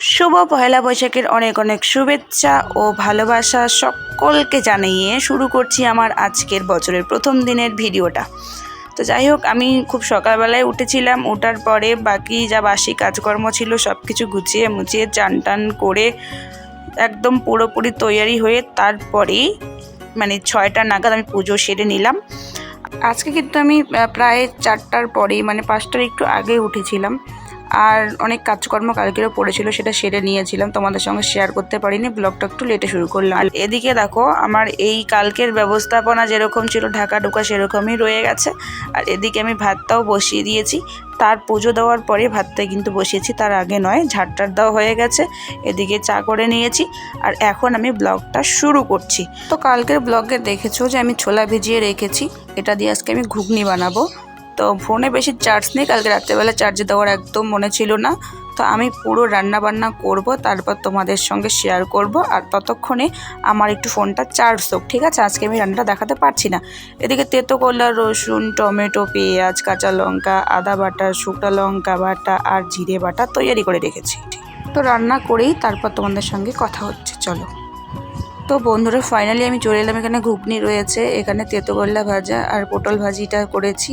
শুভ পয়লা বৈশাখের অনেক অনেক শুভেচ্ছা ও ভালোবাসা সকলকে জানিয়ে শুরু করছি আমার আজকের বছরের প্রথম দিনের ভিডিওটা। তো যাই হোক, আমি খুব সকালবেলায় উঠেছিলাম ওঠার পরে বাকি যা বাসি কাজকর্ম ছিল সব কিছু গুছিয়ে মুছিয়ে চান টান করে একদম পুরোপুরি তৈয়ারি হয়ে তারপরেই মানে ছয়টা নাগাদ আমি পুজো সেরে নিলাম। আজকে কিন্তু আমি প্রায় চারটার পরেই মানে পাঁচটার একটু আগে উঠেছিলাম। আর অনেক কাজকর্ম কালকেরও পড়েছিল, সেটা সেরে নিয়েছিলাম। তোমাদের সঙ্গে শেয়ার করতে পারিনি ব্লগটা একটু লেটে শুরু করলাম। আর এদিকে দেখো, আমার এই কালকের ব্যবস্থাপনা যেরকম ছিল ঢাকা ঢুকা সেরকমই রয়ে গেছে। আর এদিকে আমি ভাতটাও বসিয়ে দিয়েছি। তার পুজো দেওয়ার পরে ভাতটা কিন্তু বসিয়েছি, তার আগে নয় ঝাড়টার দেওয়া হয়ে গেছে। এদিকে চা করে নিয়েছি, আর এখন আমি ব্লগটা শুরু করছি। তো কালকের ব্লগে দেখেছ যে আমি ছোলা ভিজিয়ে রেখেছি, এটা দিয়ে আজকে আমি ঘুগনি বানাবো। তো ফোনে বেশি চার্জ নেই, কালকে রাত্রেবেলা চার্জে দেওয়ার একদম মনে ছিল না। তো আমি পুরো রান্না বান্না করব, তারপর তোমাদের সঙ্গে শেয়ার করব, আর ততক্ষণে আমার একটু ফোনটা চার্জ হোক, ঠিক আছে? আজকে আমি রান্নাটা দেখাতে পারছি না। এদিকে তেতো কলা, রসুন, টমেটো, পেঁয়াজ, কাঁচা লঙ্কা, আদা বাটা, শুকনো লঙ্কা বাটা আর জিরে বাটা তৈরি করে রেখেছি তো রান্না করেই তারপর তোমাদের সঙ্গে কথা হচ্ছে, চলো। তো বন্ধুরা ফাইনালি আমি চলে এলাম, এখানে ঘুগনি রয়েছে, এখানে তেতোগোল্লা ভাজা আর পটল ভাজিটা করেছি।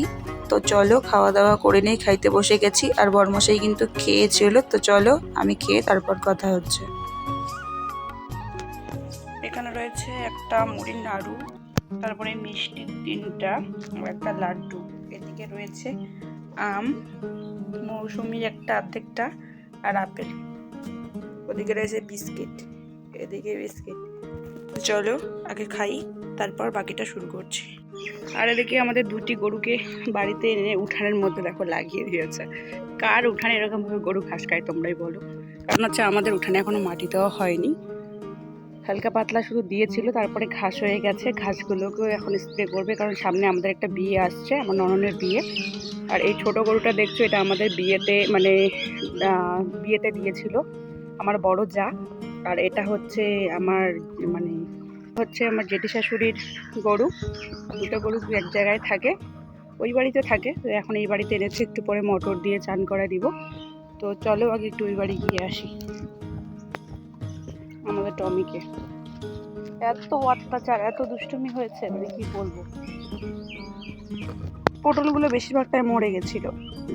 তো চলো খাওয়া দাওয়া করে নিয়ে খাইতে বসে গেছি। আর বরমশাই কিন্তু খেয়েছিল। তো চলো, আমি খেয়ে তারপর কথা হচ্ছে। এখানে রয়েছে একটা মুড়ির নাড়ু, তারপরে মিষ্টি তিনটা একটা লাড্ডু। এদিকে রয়েছে আম, মৌসুমির একটা অর্ধেকটা আর আপেল। ওদিকে রয়েছে বিস্কিট, এদিকে বিস্কিট। চলো, আগে খাই, তারপর বাকিটা শুরু করছি। আর এদিকে আমাদের দুটি গরুকে বাড়িতে এনে উঠানের মধ্যে দেখো লাগিয়ে দিয়েছে। কার উঠানে এরকমভাবে গরু ঘাস খায় তোমরাই বলো। কারণ হচ্ছে আমাদের উঠানে এখনও মাটি দেওয়া হয়নি। হালকা পাতলা শুধু দিয়েছিল, তারপরে ঘাস হয়ে গেছে। ঘাসগুলোকেও এখন স্প্রে করবে, কারণ সামনে আমাদের একটা বিয়ে আসছে, আমার নননের বিয়ে। আর এই ছোট গরুটা দেখছ, এটা আমাদের বিয়েতে মানে বিয়েতে দিয়েছিল। আমার বড় যা। আর এটা হচ্ছে আমার মানে হচ্ছে আমার জেঠি শাশুড়ির গরু। দুটো গরু এক জায়গায় থাকে। ওই বাড়িতে থাকে। তো এখন এই বাড়িতে এনেছে, একটু পরে মোটর দিয়ে চান করে দিব। তো চলো আগে একটু ওই বাড়ি গিয়ে আসি। আমাদের টমিকে। এত অত্যাচার, এত দুষ্টুমি হয়েছে মানে কি বলব? পটলগুলো বেশিরভাগটাই মরে গেছিল।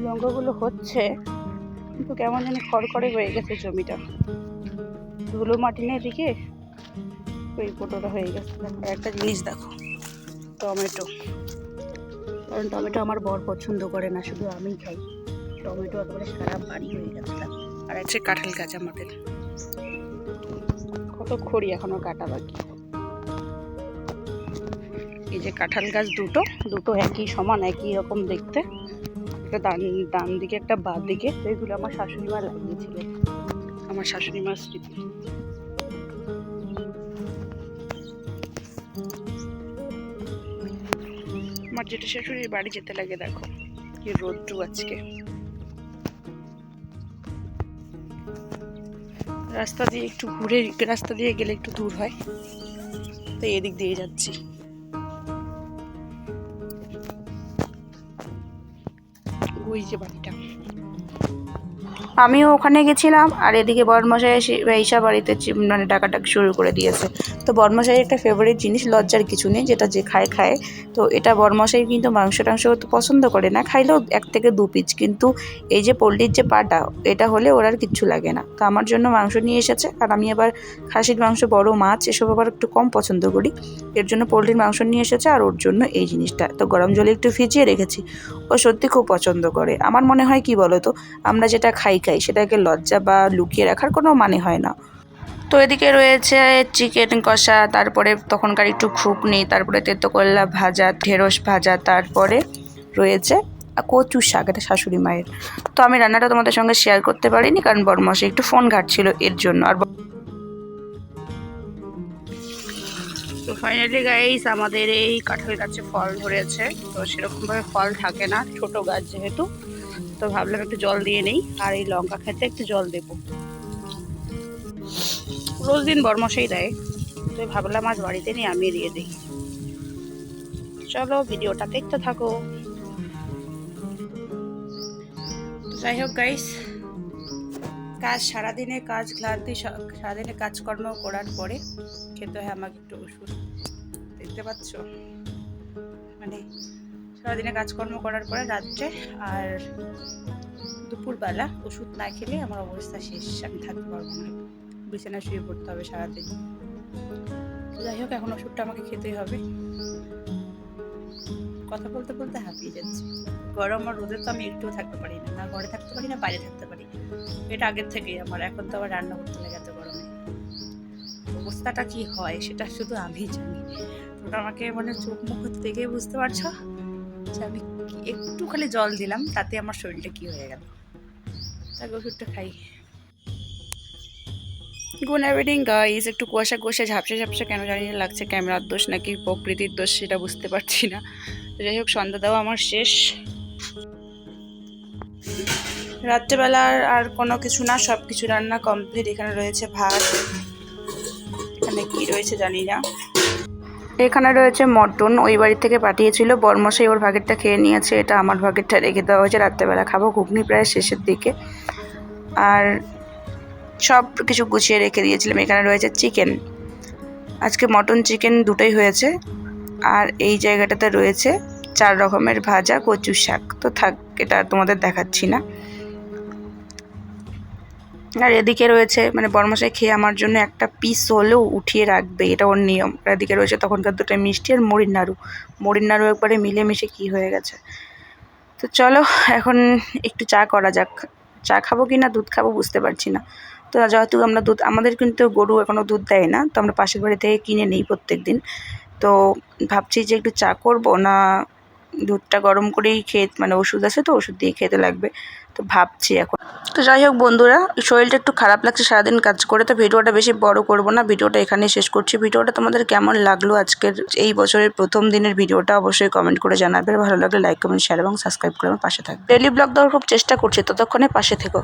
লঙ্কাগুলো হচ্ছে, কিন্তু কেমন জানি খড়খড়ে হয়ে গেছে জমিটা। ধুলো মাটি নেই এদিকে? ওই পটলটা হয়ে গেছে। একটা জিনিস দেখো, টমেটো। কারণ টমেটো আমার বর পছন্দ করে না, শুধু আমিই খাই। টমেটো একেবারে সারা বাড়ি হয়ে গেছে। আর একটা কাঁঠাল গাছ আমাদের। কত খড়ি এখনও কাটা বাকি? এই যে কাঁঠাল গাছ দুটো দুটো একই সমান, একই রকম দেখতে। একটা ডান ডান দিকে একটা বাদ দিকে, এগুলো আমার শাশুড়ি মা লাগিয়েছিলেন আমার শাশুড়ি মার স্মৃতি। যেটা শাশুড়ির বাড়ি যেতে লাগে, দেখো। কি রোদ্রু আজকে। রাস্তা দিয়ে একটু ঘুরে, রাস্তা দিয়ে গেলে একটু দূর হয়। তো এদিক দিয়ে যাচ্ছি। ওই যে বাড়িটা। আমিও ওখানে গেছিলাম, আর এদিকে বর্মশাই এসে ঈশা বাড়িতে মানে ডাকাডাক শুরু করে দিয়েছে। তো বর্মশাই একটা ফেভারিট জিনিস লজ্জার কিছু নেই, যেটা যে খায় খায়। তো এটা বর্মশাই কিন্তু মাংস টাংস তো পছন্দ করে না, খাইলেও এক থেকে দু পিস কিন্তু এই যে পোলট্রির যে পাটা, এটা হলে ওর আর কিচ্ছু লাগে না। তো আমার জন্য মাংস নিয়ে এসেছে, আর আমি আবার খাসির মাংস, বড় মাছ, এসব আবার একটু কম পছন্দ করি। এর জন্য পোলট্রির মাংস নিয়ে এসেছে, আর ওর জন্য এই জিনিসটা। তো গরম জলে একটু ভিজিয়ে রেখেছি, ও সত্যি খুব পছন্দ করে। আমার মনে হয় কি বলো তো আমরা যেটা খাই খাই সেটাকে লজ্জা বা লুকিয়ে রাখার কোনো মানে হয় না। তো এদিকে রয়েছে চিকেন কষা, তারপরে তখনকার একটু ঘুগনি তারপরে তেতোকল্লা ভাজা, ঢেঁড়স ভাজা, তারপরে রয়েছে কচু শাক, এটা শাশুড়ি মায়ের। তো আমি রান্নাটা তোমাদের সঙ্গে শেয়ার করতে পারিনি কারণ বড়মাসে একটু ফোন ঘাটছিল এর জন্য। আর তো ফাইনালি গাইস আমাদের এই কাঁঠাল গাছে ফল ধরেছে। তো সেরকমভাবে ফল থাকে না, ছোট গাছ যেহেতু। তো ভাবলাম একটু জল দিয়ে নেই, আর এই লঙ্কা খেতে একটু জল দেবো। রোজ দিন বরমশাই দেয়, তো ভাবলাম আজ বাড়িতে নিয়ে আমি দিয়ে দিই। চলো ভিডিওটা দেখতে থাকো। যাই হোক গাইস কাজ সারাদিনে কাজ ক্লান্তি সারাদিনে কাজকর্ম করার পরে খেতে হয় আমাকে একটু ওষুধ। দেখতে পাচ্ছ? মানে সারাদিনে কাজকর্ম করার পরে রাত্রে আর দুপুরবেলা ওষুধ না খেলে আমার অবস্থা শেষ, আমি থাকতে পারব না। বিছানায় শুয়ে পড়তে হবে সারাদিন। যাই হোক, এখন ওষুধটা আমাকে খেতেই হবে। কথা বলতে বলতে হাঁপিয়ে যাচ্ছে। গরম আর রোদে তো আমি একটুও থাকতে পারি না না ঘরে থাকতে পারি না, বাইরে থাকতে পারি। এটা আগের থেকেই আমার, এখন তো আবার রান্না করতে লাগে এত গরমে। অবস্থাটা কি হয় সেটা শুধু আমি জানি। ওটা আমাকে মানে চোখ মুখ দেখে বুঝতে পারছ? যে আমি একটু খালি জল দিলাম, তাতে আমার শরীরটা কি হয়ে গেল। তাকে ওষুধটা খাই। গুড ইভিনিং গাইস একটু কুয়াশা কুয়াশা, ঝাপসা ঝাপসা কেন জানি না লাগছে। ক্যামেরার দোষ নাকি, প্রকৃতির দোষ সেটা বুঝতে পারছি না। যাই হোক, সন্ধ্যা দেওয়া আমার শেষ। রাত্রেবেলার আর কোনো কিছু না সব কিছু রান্না কমপ্লিট এখানে রয়েছে ভাত। এখানে কি রয়েছে জানি না। এখানে রয়েছে মটন, ওই বাড়ি থেকে পাঠিয়েছিল। বর্মশাই ওর ভাগেরটা খেয়ে নিয়েছে, এটা আমার ভাগেরটা রেখে দেওয়া হয়েছে। রাত্রেবেলা খাব, ঘুগনি প্রায় শেষের দিকে। আর সব কিছু গুছিয়ে রেখে দিয়েছিলাম। এখানে রয়েছে চিকেন। আজকে মটন চিকেন দুটোই হয়েছে। আর এই জায়গাটাতে রয়েছে চার রকমের ভাজা কচু শাক। তো থাক, এটা তোমাদের দেখাচ্ছি না। আর এদিকে রয়েছে মানে বর্মশাই খেয়ে আমার জন্য একটা পিস হলেও উঠিয়ে রাখবে, এটা ওর নিয়ম। আর এদিকে রয়েছে তখনকার দুটো মিষ্টি আর মুড়ির নাড়ু। মুড়ির নাড়ু একবারে মিলেমিশে কি হয়ে গেছে। তো চলো, এখন একটু চা করা যাক। চা খাব কি না, দুধ খাব বুঝতে পারছি না। তো যেহেতু আমরা দুধ, আমাদের কিন্তু গরু এখনও দুধ দেয় না, তো আমরা পাশের বাড়ি থেকে কিনে নিই প্রত্যেক দিন তো ভাবছি যে একটু চা করব না, দুধটা গরম করেই খেয়ে মানে ওষুধ আছে তো, ওষুধ দিয়ে খেতে লাগবে। ভাবছি এখন। তো যাই হোক বন্ধুরা, শরীরটা একটু খারাপ লাগছে, সারাদিন কাজ করে, তো ভিডিওটা বেশি বড় করব না। ভিডিওটা এখানেই শেষ করছি। ভিডিওটা তোমাদের কেমন লাগল আজকের, এই বছরের প্রথম দিনের ভিডিওটা অবশ্যই কমেন্ট করে জানাবে। ভালো লাগলে লাইক কমেন্ট শেয়ার এবং সাবস্ক্রাইব করে আমার পাশে থাকবে। ডেলি ব্লগ দেওয়ার খুব চেষ্টা করছি, ততক্ষণে পাশে থেকো।